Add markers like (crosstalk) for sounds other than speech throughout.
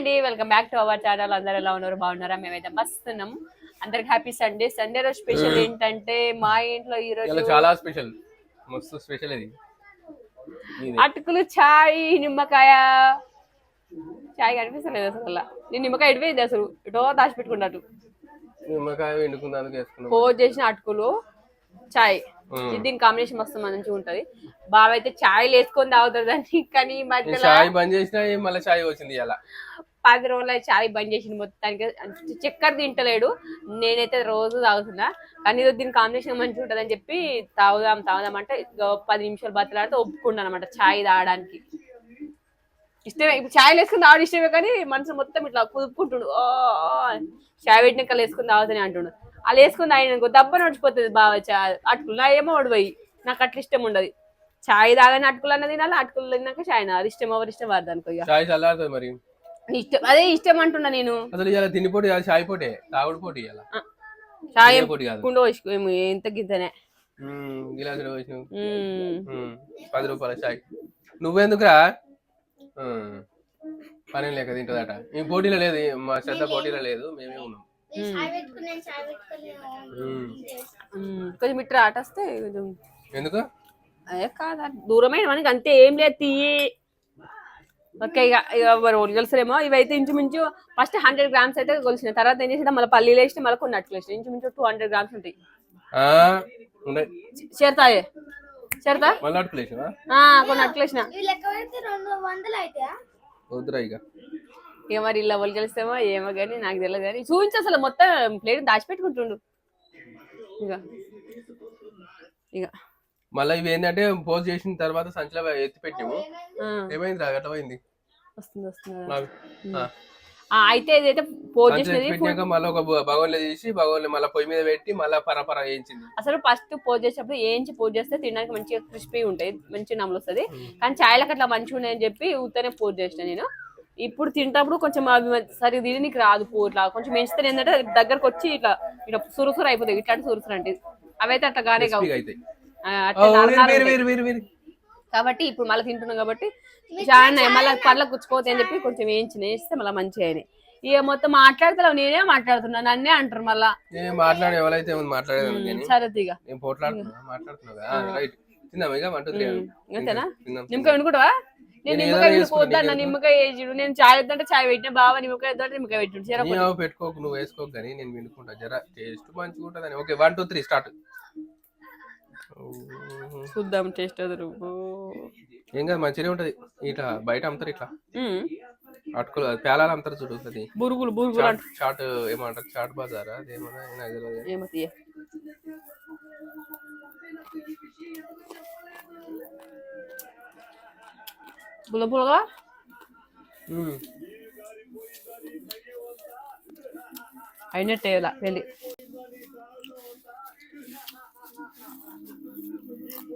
అండి. Welcome back to our channel అందరు ఎలా ఉన్నారు? బాగున్నారా? మేమైతే మస్తు ఉన్నాం అందరికి హ్యాపీ సండే సండే రోజు స్పెషల్ ఏంటంటే మా ఇంట్లో ఈ రోజు చాలా స్పెషల్ మస్తు స్పెషల్ ఇది. అటుకులు చాయ్ నిమ్మకాయ. చాయ్ కనిపిస్తలేదు అసలు. నేను నిమ్మకాయ ఇడిపోయింది అసలు. ఇటో దాచిపెట్టుకున్నట్టు. నిమ్మకాయ వండుకున్నందుకు వేసుకున్నాం. పోజ్ చేసిన అటుకులు చాయ్. ఇది దీని కాంబినేషన్ మస్తు మంచిగా ఉంటది. బావ అయితే చాయ్ వేసుకొని తాగుతుంది కానీ ఈ నేను మధ్యలో చాయ్ బంద్ చేసినా మళ్ళీ చాయ్ వచ్చింది ఇలా పది రోజులు చాయ్ బంద్ చేసింది మొత్తానికి. చక్కెర తింటలేడు. నేనైతే రోజు తాగుతున్నా. కానీ ఇది దీని కాంబినేషన్ మంచిగా ఉంటుంది అని చెప్పి తాగుదాం తాగుదాం అంటే పది నిమిషాలు బతలాడితే ఒప్పుకున్నాను అనమాట చాయ్ తాగడానికి. ఇష్టమే ఇప్పుడు చాయ్ వేసుకుని తాగడం ఇష్టమే కానీ మనసు మొత్తం ఇట్లా కుదుపుకుంటుండు. ఓ చాయ్ పెట్టిన వేసుకుని తాగుతానే అంటుండు. అలా వేసుకుని తాగినాక దెబ్బ నడిచిపోతుంది బాగా చాయ్ అటుకులు. నా ఏమో ఓడిపోయి నాకు అట్లా ఇష్టం ఉండదు. చాయ్ తాగని అటుకులు అన్న తినాలి అటుకులు తిన్నాక చాయ్ అది ఇష్టం ఎవరు ఇష్టం వారు అనుకో ఇక చాయ్ చల్లారుతుంది మరి. ఇష్టం అదే ఇష్టం అంటున్నా నేను. అసలు ఇలా తిండిపోటీ కాదు చాయ్ పోటీ తాగుడు పోటీ ఇలా చాయ్ పోటీ కాదు. కుండ వేసుకో ఎంత గింతనే. గిలాసులు. మ్మ్. పది రూపాయల చాయ్ నువ్వెందుకురా. పని లేక తింటదట. ఈ పోటీలో లేదు మా శ్రద్ధ పోటీలో లేదు మేమే ఉన్నాం. కొంచెం ఇట్లా ఆట వస్తే కొంచెం. ఎందుకు? అదే కాదా దూరమైన మనకి అంతే ఏం లేదు తీయి. ఓకే ఇక ఇక మరి ఒలిగలుసరేమో. ఇవైతే ఇంచుమించు ఫస్ట్ హండ్రెడ్ గ్రామ్స్ అయితే కొలిసిన తర్వాత ఏం చేసిన మళ్ళీ పల్లీలు వేసి మళ్ళీ కొన్ని అట్లు వేసిన ఇంచుమించు టూ హండ్రెడ్ గ్రామ్స్ ఉంటాయి. చేరతాయే చేరతా మళ్ళీ అడుపులేసినా ఆ, కొన్ని అట్లు వేసిన. ఇక. ఇక మరి ఇలా ఒలిగలిస్తేమో ఏమో కానీ నాకు తెలియదు కానీ చూపించు అసలు మొత్తం ప్లేట్ దాచిపెట్టుకుంటుండు. ఇక ఇక మళ్ళీ ఇవి ఏంటంటే పోస్ట్ చేసిన తర్వాత సంచిలో ఎత్తి పెట్టాము ఏమైంది రా అట్లా పోయింది? వస్తుంది వస్తుంది అయితే ఇదైతే పోజ్ చేసినది మళ్ళీ ఒక బగోన్లో తీసి బగోన్లో మళ్ళీ పొయ్యి మీద పెట్టి మళ్ళీ పరపర వేయించింది అసలు ఫస్ట్ పోజ్ చేసేటప్పుడు ఏంచి పోజ్ చేస్తే తినడానికి మంచిగా క్రిస్పీ ఉంటాయి మంచి నమ్మలు వస్తుంది. కానీ చాయ్లకు అట్లా మంచిగా ఉన్నాయని చెప్పి ఊతనే పోజ్ చేసిన నేను. ఇప్పుడు తింటప్పుడు కొంచెం అవి సరిగ్గా నీకు రాదు పో ఇట్లా. కొంచెం ఎంచితే ఏంటంటే దగ్గరకు వచ్చి ఇట్లా ఇట్లా సురుసురు అయిపోతాయి ఇట్లాంటి సురుసురు అంటే. అవైతే అట్లా గానే కావు. కాబట్టి ఇప్పుడు మళ్ళీ తింటున్నాం కాబట్టి చాలా మళ్ళీ పళ్ళ గుచ్చుకోవద్దు అని చెప్పి కొంచెం వేయించిన వేస్తే మళ్ళీ మంచిగా అయినాయి. ఇక మొత్తం మాట్లాడతలేవు నేనే మాట్లాడుతున్నా నన్నే అంటారు మళ్ళా. నేను మాట్లాడే ఎవరైతే సరే నేను పోట్లాడుతున్నా మాట్లాడుతున్నా ఇక? అంతేనా నిమ్మకాయ వండుకుంటావా? నేను నిమ్మకాయ వేసిడు నేను చాయ్ వద్దంటే చాయ్ పెట్టిన బావ నిమ్మకాయ వద్దంటే నిమ్మకాయ పెట్టిడు. పెట్టుకోకు నువ్వు వేసుకోకు కానీ నేను వినుకుంటా. జర టేస్ట్ మంచిగా ఉంటుందని okay one two three start. చూద్దాం టేస్ట్ అదరు ఏం కాదు మంచిగానే ఉంటది. ఇట్లా బయట అమ్ముతారు ఇట్లా. అటుకులు అది పేలాలు అమ్ముతారు చూడు అది. బురుగులు బురుగులు చాట్ ఏమంటారు? చాట్ బజారా? అదేమన్నా నాకు తెలియదు కానీ. ఏమో తీయ. బుల బులగా మ్మ్. అయినట్టే ఇలా వెళ్ళి.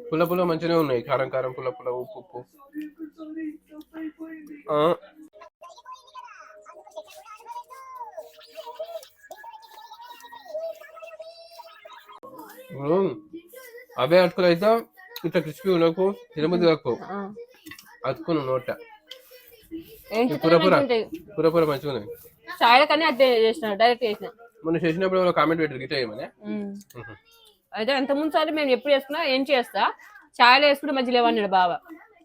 పుల్ల పుల్ల మంచిగానే ఉన్నాయి. కారం కారం పుల్ల పుల్ల ఉప్పు. ఉప్పు. అవే అటుకులు అయితే ఇట్లా క్రిస్పీ ఉండకు తినబుద్ధి కాకు. అతుకును నోట. పుర పుర పుర పుర మంచిగా ఉన్నాయి చాయల కన్నా అదే చేసిన డైరెక్ట్ చేసిన. మొన్న చేసినప్పుడు కామెంట్ పెట్టారు గిట్ట ఏమని అయితే ఎంత ముందు సారి మేము ఎప్పుడు చేసుకున్నా ఏం చేస్తా? చాయలో వేసుకుంటే మంచి లేవన్నాడు బావ?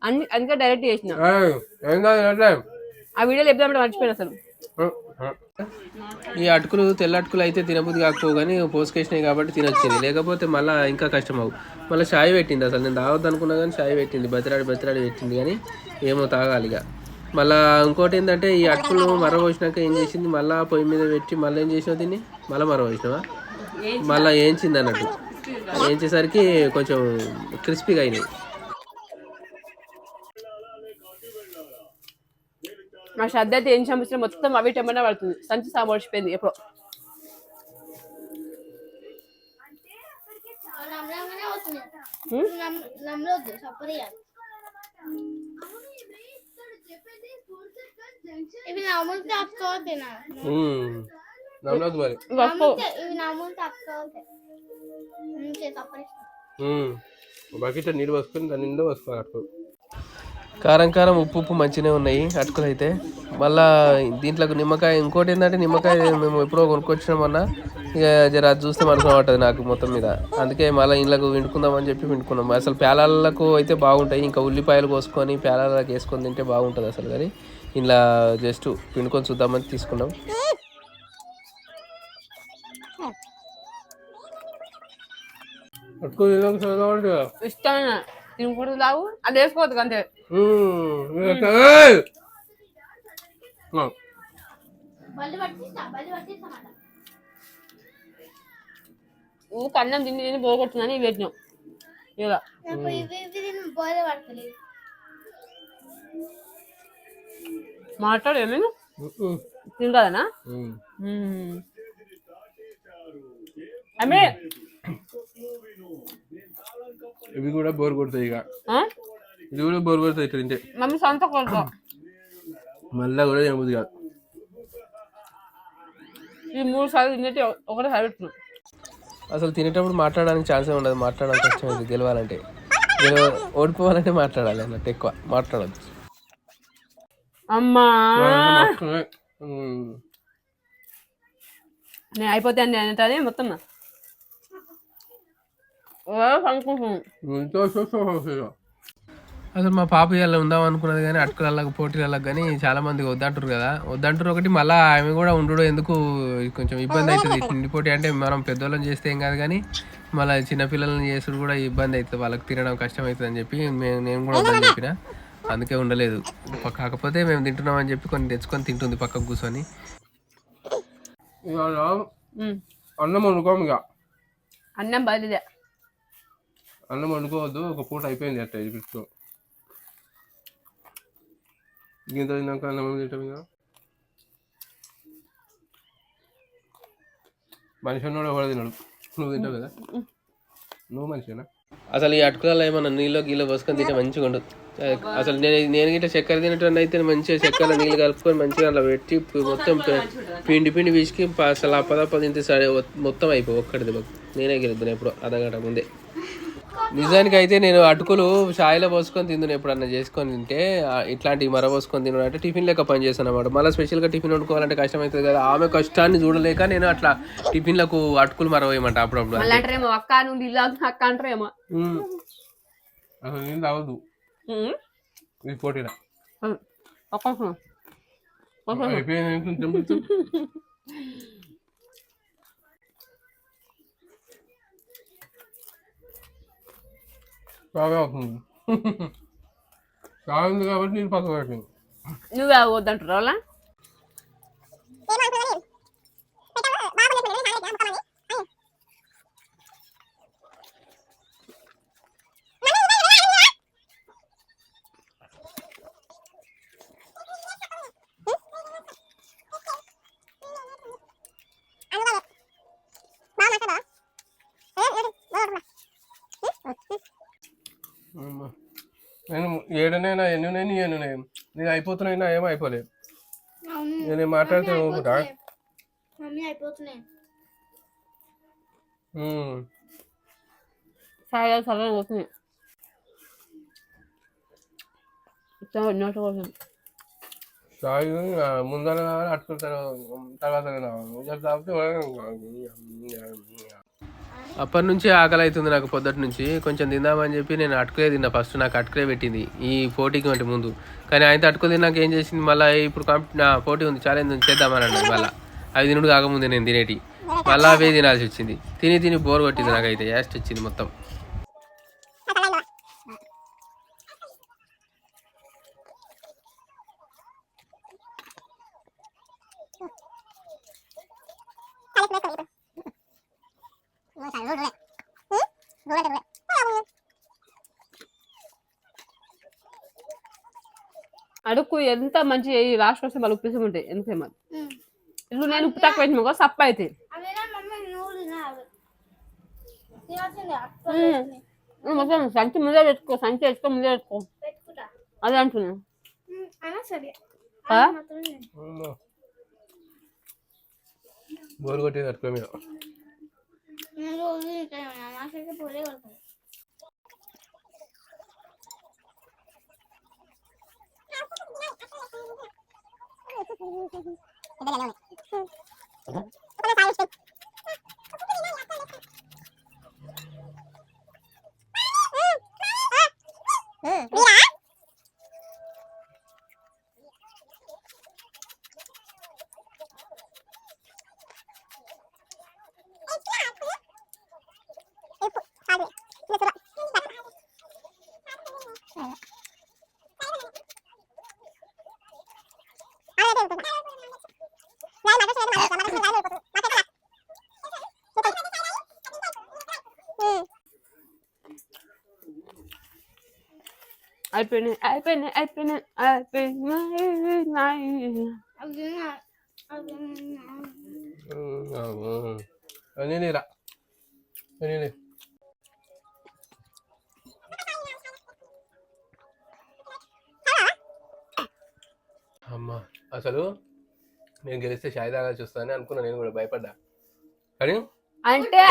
అన్ని అందుకే డైరెక్ట్ చేసిన. ఆ వీడియోలో చెప్దామంటే మర్చిపోయిన అసలు. ఈ అటుకులు తెల్ల అటుకులు అయితే తినబుద్ధి కాకపోవు కానీ పోసుకేసినాయి కాబట్టి తినొచ్చింది. లేకపోతే మళ్ళీ ఇంకా కష్టం అవు మళ్ళీ చాయ్ పెట్టింది అసలు. నేను తాగొద్దు అనుకున్నా కానీ చాయ్ పెట్టింది బతిరాడి బతిరాడి పెట్టింది కానీ ఏమో తాగాలి ఇక. మళ్ళా ఇంకోటి ఏంటంటే ఈ అటుకులు మరవచ్చినాక ఏం చేసింది? మళ్ళీ పొయ్యి మీద పెట్టి మళ్ళీ ఏం చేసినావు దీన్ని? మళ్ళీ మరవచ్చినావా మళ్ళీ ఏంచింది అన్నట్టు. ఏంచేసరికి కొంచెం క్రిస్పీగా అయినాయి. మా శ్రద్ధ అయితే ఏం సంవత్సరం మొత్తం అవి టెంబర్ పడుతుంది. సంచి సామర్చిపోయింది ఎప్పుడో. ఇవి నమ్ములు నమ్మలేదు మరి. బకెట్ నీళ్ళు పోసుకొని దాని నిండా పోసుకోవాలి అటుకులు. కారం కారం ఉప్పు ఉప్పు మంచిగానే ఉన్నాయి అటుకులు అయితే. మళ్ళా దీంట్లో నిమ్మకాయ ఇంకోటి ఏంటంటే నిమ్మకాయ మేము ఎప్పుడో కొనుక్కొచ్చినాం అన్న. ఇక జర అది చూస్తే మనసు పట్టదు నాకు మొత్తం మీద. అందుకే మళ్ళీ ఇంట్లోకి విండుకుందామని చెప్పి విండుకున్నాం. అసలు పేలాలకు అయితే బాగుంటాయి. ఇంకా ఉల్లిపాయలు కోసుకొని పేలాలకు వేసుకొని తింటే బాగుంటుంది అసలు కానీ. ఇలా జస్ట్ పిండుకొని చూద్దామని తీసుకున్నాం. ఇష్టమైన తినకూడదు లావు అది వేసుకోవద్దు అంతే. ఊరికి అన్నం తిని తిని పోగొట్టునని ఇవి పెట్టినాం. ఇలా మాట్లాడు అమ్మే! ఇవి కూడా బోర్ కొడతాయి ఇక. ఇది కూడా బోర్ కొడతాయి ఇక్కడ తింటే. మమ్మీ సొంత కొడుకో మళ్ళా కూడా తినబుద్ది కాదు. ఈ మూడు సార్లు తిన్నట్టు ఒకటే పెట్టినాం అసలు తినేటప్పుడు మాట్లాడడానికి ఛాన్సే ఉండదు. మాట్లాడడానికి కష్టమైంది గెలవాలంటే. గెలవ ఓడిపోవాలంటే మాట్లాడాలి అన్నట్టు ఎక్కువ. మాట్లాడద్దు. అమ్మా! నేను అయిపోతే అని అంటే మొత్తం అసలు మా పాప ఇలా ఉందాం అనుకున్నది కానీ అటుకులకి పోటీలకు కానీ చాలా మంది వద్దంటారు కదా. వద్దంటారు ఒకటి మళ్ళీ ఆమె కూడా ఉండు ఎందుకు కొంచెం ఇబ్బంది అవుతుంది. తిండి పోటీ అంటే మనం పెద్దోళ్ళని చేస్తే ఏం కాదు కానీ మళ్ళీ చిన్నపిల్లల్ని చేసుడు కూడా ఇబ్బంది అవుతుంది. వాళ్ళకి తినడం కష్టం అవుతుంది అని చెప్పి మేము నేను కూడా వద్దని చెప్పిన. అందుకే ఉండలేదు. కాకపోతే మేము తింటున్నాం అని చెప్పి కొన్ని తెచ్చుకొని తింటుంది పక్కకు కూర్చొని. అన్నం వండుకోము ఇక. అన్నం బయలుదే అన్నం వండుకోవద్దు ఒక పూట అయిపోయింది అట్ట చూపిస్తూ గింత తిన్నాక అన్నం తింటాం ఇక? మనిషి ఉన్నాడు ఎవరు తినడు. నువ్వు తింటావు కదా? నువ్వు మనిషినా అసలు ఈ అటుకులలో ఏమన్నా నీళ్ళు గీళ్ళు పోసుకొని తింటే మంచిగా ఉండదు. అసలు నేను నేను గిట్ట చక్కెర తినట్టు అయితే మంచిగా చక్కెర నీళ్ళు కలుపుకొని మంచిగా అలా పెట్టి మొత్తం పిండి పిండి విసికి అసలు ఆ పద తింటే సరే మొత్తం అయిపోయి ఒక్కటి దెబ్బకు నేనే గెలుద్దాను ఎప్పుడు అర్ధగంట ముందే. నిజానికి అయితే నేను అటుకులు షాయిలో పోసుకొని తిందును ఎప్పుడన్నా చేసుకొని తింటే ఇట్లాంటివి మర పోసుకొని తినడం అంటే టిఫిన్ లెక్క పని చేస్తాను అనమాట మళ్ళీ స్పెషల్గా టిఫిన్ వండుకోవాలంటే కష్టం అవుతుంది కదా. ఆమె కష్టాన్ని చూడలేక నేను అట్లా టిఫిన్లకు అటుకులు మరవేయమంట అప్పుడప్పుడు. మళ్ళీ అంటారేమో అక్క నువ్వు ఇల్లు అవుతుంది అక్క అంటారేమో. అసలు నేను తాగదు ఉమ్. ఇది పోటీరా ఉమ్. (laughs) బాగా అవుతుంది. (laughs) కావాలి కాబట్టి నేను పక్క పెట్టింది. నువ్వే వద్దంటారు వాళ్ళ అమ్మా. నేను ఏడనైనా ఎన్నునైనా ఎన్నున్నాయి నేను అయిపోతున్నాయినా ఏమో అయిపోలేదు అవును నేను మాట్లాడితే ఊరుకుంటా మమ్మీ అయిపోతున్నాయి ఉమ్. సరే సరే వస్తుంది నోట్ కోసం చాయ్ ఆ, ముందర కావాలి అట్టుకుంటారు తర్వాత కావాలి ఇక తాగితే అప్పటి నుంచి ఆకలి అవుతుంది నాకు పొద్దుటి నుంచి. కొంచెం తిందామని చెప్పి నేను అటుకులే తిన్నా. ఫస్ట్ నాకు అటుకులే పెట్టింది ఈ పోటీకి వంటి ముందు. కానీ ఆయన అటుకులు తిన్నాక ఏం చేసింది? మళ్ళీ ఇప్పుడు నా పోటీ ఉంది. ఛాలెంజ్ ఉంది చేద్దామని అన్నది మళ్ళీ. అవి తినుడు కాకముందే నేను తినేటి. మళ్ళీ అవే తినాల్సి వచ్చింది. తిని తిని బోర్ కొట్టింది నాకైతే. యాస్ట్ వచ్చింది మొత్తం. అడుక్కు ఎంత మంచి లాస్ట్ వస్తే మళ్ళీ ఉప్పిసం ఉంటాయి. ఉమ్. ఇప్పుడు నేను ఉప్పు తక్కువ పెట్టిన కూడా సప్ప అయితే. మొత్తం సంచి ముందే పెట్టుకో సంచి వేసుకో ముందే పెట్టుకో. అదే అంటున్నా. బోర్ కొట్టేది అటుకుల আমার সাথে বলে গল্প అయిపోయినాయి అవి తిన్నా అవి తిన్నా నేనేరా నేనే అమ్మా అసలు నేను గెలిస్తే షాయి తాగా చూస్తానని అనుకున్నా నేను కూడా భయపడ్డా. కానీ అంటే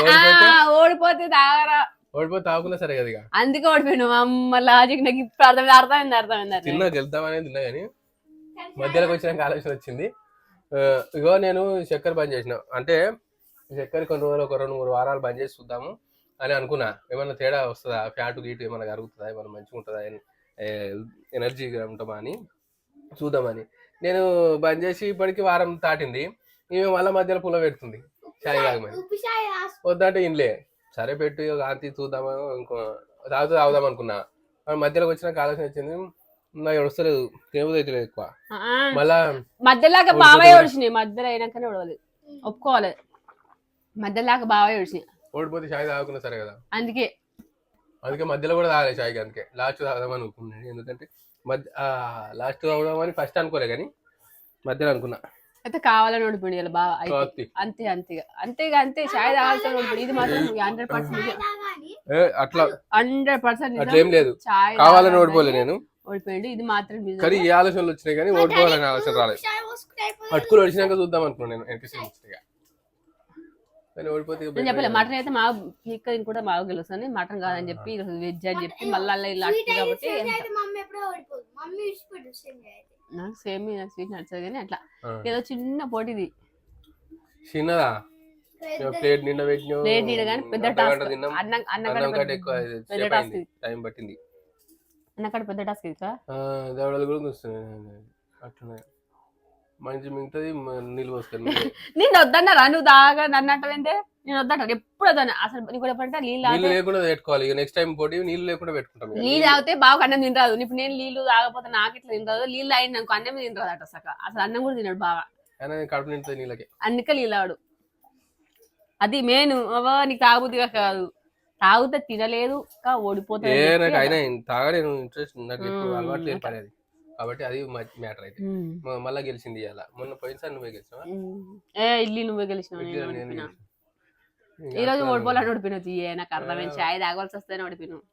ఓడిపోతే తాగరా. ఓడిపోతే తాగుకున్నా సరే కదా ఇక. అందుకే ఓడిపోయినావు అమ్మ లాజిక్ నాకు ఇప్పుడు అర్థమైంది అర్థమైంది అర్థమైంది. తిన్నా గెలుద్దామనే తిన్నా కానీ మధ్యలోకి వచ్చినాక ఆలోచన వచ్చింది. ఇగో నేను చక్కెర బంద్ చేసిన. అంటే చక్కెర కొన్ని రోజులు ఒక రెండు మూడు వారాలు బంద్ చేసి చూద్దాము అని అనుకున్నా. ఏమన్నా తేడా వస్తుందా? ఫ్యాట్ గీటు ఏమైనా కరుగుతుందా? ఏమైనా మంచిగా ఉంటుందా? ఎనర్జీగా ఉంటామా అని చూద్దామని. నేను బంద్ చేసి ఇప్పటికి వారం దాటింది. ఈమె మళ్ళీ మధ్యలో పుల్ల పెడుతుంది. చాయ్ తాగమని. వద్దంటే ఇన్లే సరే పెట్టు ఇక కాంతి చూద్దామా ఇంకో తాగుతూ తాగుదాం అనుకున్నా. మధ్యలోకి వచ్చినాక ఆలోచన వచ్చింది నాకు వస్తలేదు తినబుద్ధి అయితే లేదు ఎక్కువ. మళ్ళా మధ్యలాగా కూడా- ఒడిచినాయి మధ్యలో అయినాకనే ఒడవలేదు ఒప్పుకోవాలి. మధ్యలాగా బావయ్య ఒడిచినాయి ఓడిపోతే చాయ్ తాగుకున్నా సరే కదా. అందుకే. అందుకే మధ్యలో కూడా తాగలేదు చాయ్కి అందుకే. లాస్ట్ తాగుదామని అనుకున్నాను ఎందుకంటే మధ్య లాస్ట్ తాగుదామని ఫస్ట్ అనుకోలే కానీ మధ్యలో అనుకున్నా. అయితే కావాలని ఓడిపోయింది ఇలా అయితే కాత్తి. అంతే అంతే. అంతేగా అంతే. చాయ్ తాగాల్సిన ఓడిపోయింది ఇది మాత్రం హండ్రెడ్ పర్సెంట్ అట్లా హండ్రెడ్ పర్సెంట్ అట్లా ఏం లేదు. చాయ్ కావాలని ఓడిపోలే నేను. ఓడిపోయింది ఇది మాత్రం. కానీ ఏ ఆలోచనలు వచ్చినాయి కానీ ఓడిపోవాలని ఆలోచన రాలేదు. అటుకులు వచ్చినాక చూద్దాం అనుకున్నాను నేను. ఎన్పిసి వచ్చినాయి కానీ ఓడిపోతే ఇక నేను చెప్పలే భయపడే- మటన్ అయితే మా ఇక్కడ కూడా బాగా గెలుస్తుంది మటన్ కాదని చెప్పి వెజ్ అని చెప్పి మళ్ళీ అలా ఇలా కాబట్టి నాకు సేమ్ నాకు స్వీట్ నచ్చదు కానీ అట్లా. ఏదో చిన్న పోటీది. చిన్నదా ప్లేట్ నిండా ప్లేట్ నీడ కానీ పెద్ద టాస్క్ అన్నం అన్నం అన్నం కంటే ఎక్కువ పెద్ద టాస్క్. టైం పట్టింది. అన్నం కంటే పెద్ద టాస్క్ ఇది కదా? దవడలు కూడా వస్తున్నాయి అట్లున్నాయి మంచి మిగతాది పోసుకొని (laughs) నేను వద్దన్నారా? నువ్వు దాగా నన్ను అంటావేంటే నేను వద్దంటాను ఎప్పుడు వద్దన్నా? అసలు నీకు ఎప్పుడంటే నీళ్ళు నీళ్ళు లేకుండా పెట్టుకోవాలి. ఇక నెక్స్ట్ టైం పోటీ నీళ్ళు లేకుండా పెట్టుకుంటాం. నీళ్ళు తాగితే బాగా అన్నం తినరాదు. ఇప్పుడు నేను నీళ్ళు తాగకపోతే నాకు ఇట్లా తినరాదు. నీళ్ళు తాగిన నాకు అన్నం తినరాదు అట సక. అసలు అన్నం కూడా తినడు బాగా అయినా నేను కడుపు నిండుతుంది నీళ్ళకి. అందుకే నీళ్ళాడు అది మెయిన్. అవ్వ నీకు తాగుబుద్దిగా కాదు. తాగితే తినలేదు అయినా అట్లా. తాగలేను. ఇంట్రెస్ట్ నాకు. అలవాటు లేదు కాబట్టి అది మ్యాటర్ అయితే. మళ్ళా గెలిచింది ఇవాళ మొన్న పోయినసారి నువ్వే గెలిచినావా. ఏ ఇల్లు నువ్వే గెలిచినావు. ఈ రోజు ఓడిపోవాలని ఓడిపోయినావు తీయే నాకు అర్థమైంది. చాయ్ తాగవలసి వస్తేనే ఓడిపోయినావు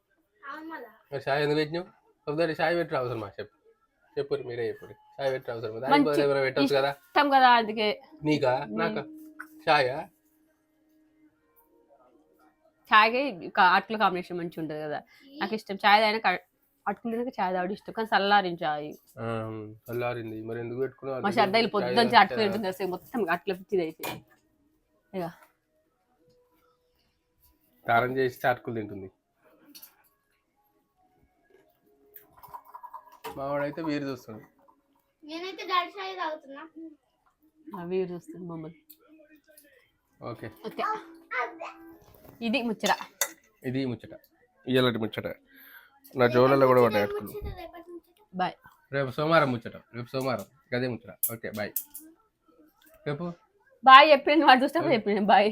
చాయ్ ఎందుకు పెట్టినావు? ఒకసారి చాయ్ పెట్టిన అవసరం మా చెప్పు. చెప్పు మీరే చెప్పు చాయ్ పెట్టిన అవసరం పెట్టచ్చు కదా. ఇష్టం కదా అందుకే. నీకా? నాకా? చాయా చాయ్కి అట్ల కాంబినేషన్ మంచిగా ఉంటుంది కదా. నాకు ఇష్టం. చాయ్ తాగినా అట్టుకుంటే చాయ్ తాగడం ఇష్టం కానీ చల్లారిన చాయ్. చల్లారింది మరి ఎందుకు పెట్టుకున్నావు? మా షర్దైలు పొద్దున్న అట్లు తింటుంది అసలు మొత్తం అట్ల పిచ్చిది అయిపోయింది. ఇక కారం చేసి చాటుకులు తింటుంది. మావాడైతే వీరు చూస్తుంది. నేనైతే డాడీ చాయ్ తాగుతున్నా. అవి చూస్తుంది మమ్మల్ని. ఓకే. ఓకే. ఇది ముచ్చట. ఇది ముచ్చట. ఇయ్యాలటి ముచ్చట. నా జోలలో కూడా పడ్డాయి అటుకులు బాయ్ రేపు సోమవారం ముచ్చట రేపు సోమవారం గదే ముచ్చట ఓకే బాయ్ రేపు బాయ్ చెప్పింది వాడు చూస్తే చెప్పింది బాయ్